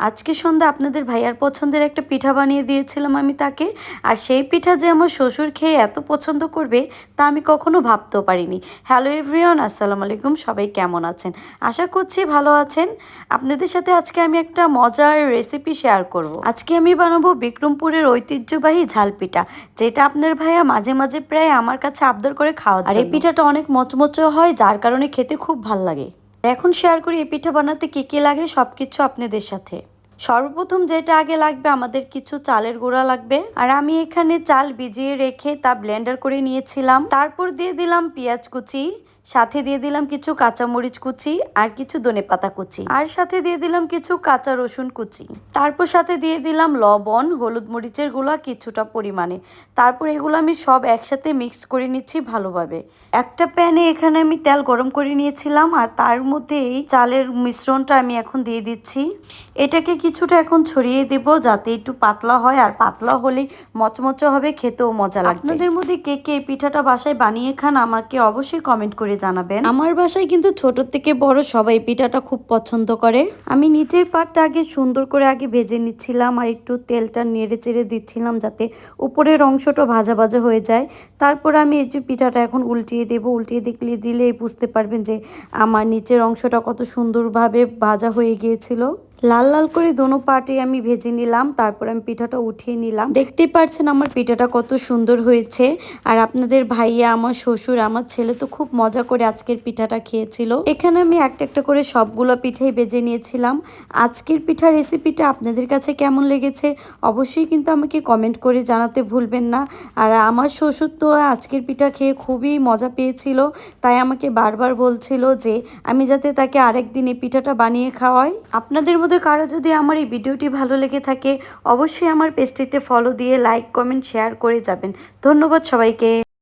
আজকে সন্ধ্যা আপনাদের ভাইয়ার পছন্দের একটা পিঠা বানিয়ে দিয়েছিলাম আমি তাকে আর সেই পিঠা যে আমার শ্বশুর খেয়ে এত পছন্দ করবে তা আমি কখনো ভাবতেও পারিনি। হ্যালো এভরিওয়ান আসসালামু আলাইকুম সবাই কেমন আছেন? আশা করছি ভালো আছেন। আপনাদের সাথে আজকে আমি একটা মজার রেসিপি শেয়ার করব। আজকে আমি বানাবো বিক্রমপুরের ঐতিহ্যবাহী ঝাল পিঠা যেটা আপনার ভাইয়া মাঝে মাঝে প্রায় আমার কাছে আবদার করে খাওয়া আর এই পিঠাটা অনেক মচমচে হয় যার কারণে খেতে খুব ভালো লাগে। এখন শেয়ার করি এই পিঠা বানাতে কী কী লাগে সব কিছু আপনাদের সাথে। সর্বপ্রথম যেটা আগে লাগবে, আমাদের কিছু চালের গুঁড়া লাগবে। আর আমি এখানে চাল ভিজিয়ে রেখে তা ব্লেন্ডার করে নিয়েছিলাম। তারপর দিয়ে দিলাম পেঁয়াজ কুচি। সাথে দিয়ে দিলাম কিছু কাঁচামরিচ কুচি আর কিছু ধনে পাতা কুচি। আর সাথে দিয়ে দিলাম কিছু কাঁচা রসুন কুচি। তারপর সাথে দিয়ে দিলাম লবণ, হলুদ মরিচেরগুলা কিছুটা পরিমাণে। তারপর এগুলো আমি সব একসাথে মিক্স করে নিচ্ছি ভালোভাবে। একটা প্যানে এখানে আমি তেল গরম করে নিয়েছিলাম আর তার মধ্যে এই চালের মিশ্রণটা আমি এখন দিয়ে দিচ্ছি। এটাকে কিছুটা এখন ছড়িয়ে দেব যাতে একটু পাতলা হয় আর পাতলা হলেই মচমচে হবে, খেতেও মজা লাগবে। আপনাদের মধ্যে কে কে পিঠাটা বাসায় বানিয়ে খান আমাকে অবশ্যই কমেন্ট করে জানাবেন। আমার বাসায় কিন্তু ছোট থেকে বড় সবাই পিঠাটা খুব পছন্দ করে। আমি নিচের পাটটা আগে সুন্দর করে আগে ভেজে নিচ্ছিলাম আর একটু তেলটা নেড়ে চেড়ে দিচ্ছিলাম যাতে উপরের অংশটা ভাজা ভাজা হয়ে যায়। তারপর আমি এই যে পিঠাটা এখন উল্টিয়ে দেবো। উল্টিয়ে দেখলে দিলেই বুঝতে পারবেন যে আমার নিচের অংশটা কত সুন্দরভাবে ভাজা হয়ে গিয়েছিল। লাল লাল করে দোনো পাটে আমি ভেজে নিলাম, তারপর আমি পিঠাটা উঠিয়ে নিলাম। দেখতেই পারছেন আমার পিঠাটা কত সুন্দর হয়েছে। আর আপনাদের ভাইয়া, আমার শ্বশুর, আমার ছেলে তো খুব মজা করে আজকের পিঠাটা খেয়েছিল। এখানে আমি একটা একটা করে সবগুলো পিঠাই বেজে নিয়েছিলাম। আজকের পিঠা রেসিপিটা আপনাদের কাছে কেমন লেগেছে অবশ্যই কিন্তু আমাকে কমেন্ট করে জানাতে ভুলবেন না। আর আমার শ্বশুর তো আজকের পিঠা খেয়ে খুবই মজা পেয়েছিল, তাই আমাকে বারবার বলছিল যে, আমি যাতে তাকে আরেক দিন এই পিঠাটা বানিয়ে খাওয়াই। আপনাদের মধ্যে কারও যদি আমার এই ভিডিওটি ভালো লেগে থাকে, অবশ্যই আমার পেজটিতে ফলো দিয়ে লাইক কমেন্ট শেয়ার করে যাবেন। ধন্যবাদ সবাইকে।